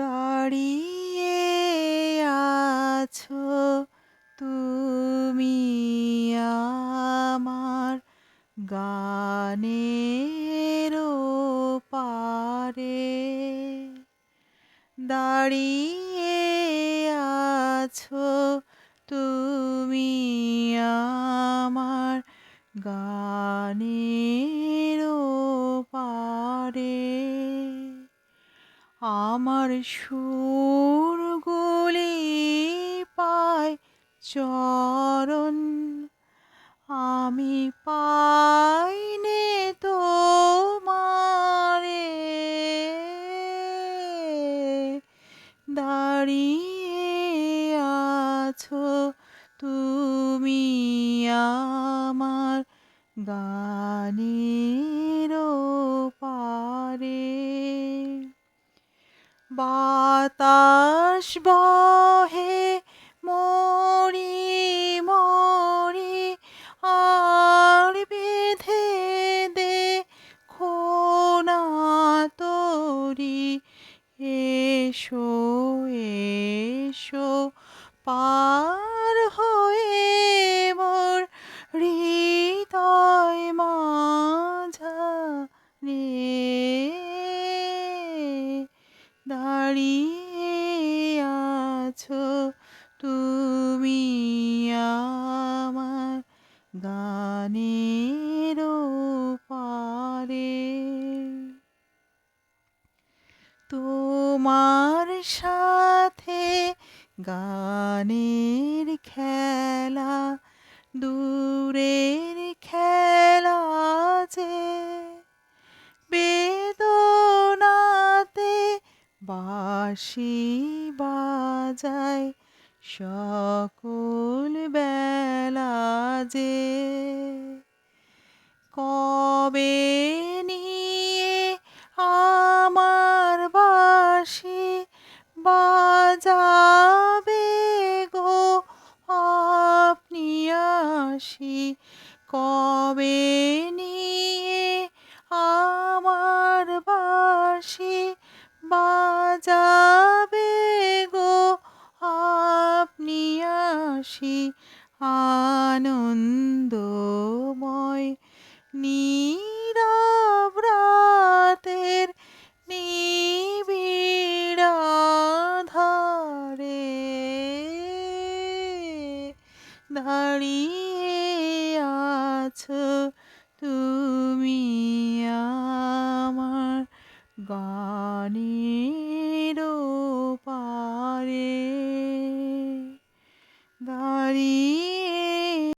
দাঁড়িয়ে আছো তুমি আমার গানের পারে দাঁড়িয়ে আছো তুমি আমার গানের পারে আমার সুরগুলি পায় চরণ আমি পাইনে তোমারে দাঁড়িয়ে আছো তুমি আমার গানের বাতাস বহে মরি মরি আর বেঁধে দে খোনা তরি। এসো এসো পার তোমার সাথে গানের খেলা দূরের খেলা যে বেদনাতে বাঁশি বাজায় সকল বেলা যে বাজাবে গো আপনি আসি কবে নিয়ে দাঁড়িয়ে আছো তুমি আমার গানের পারে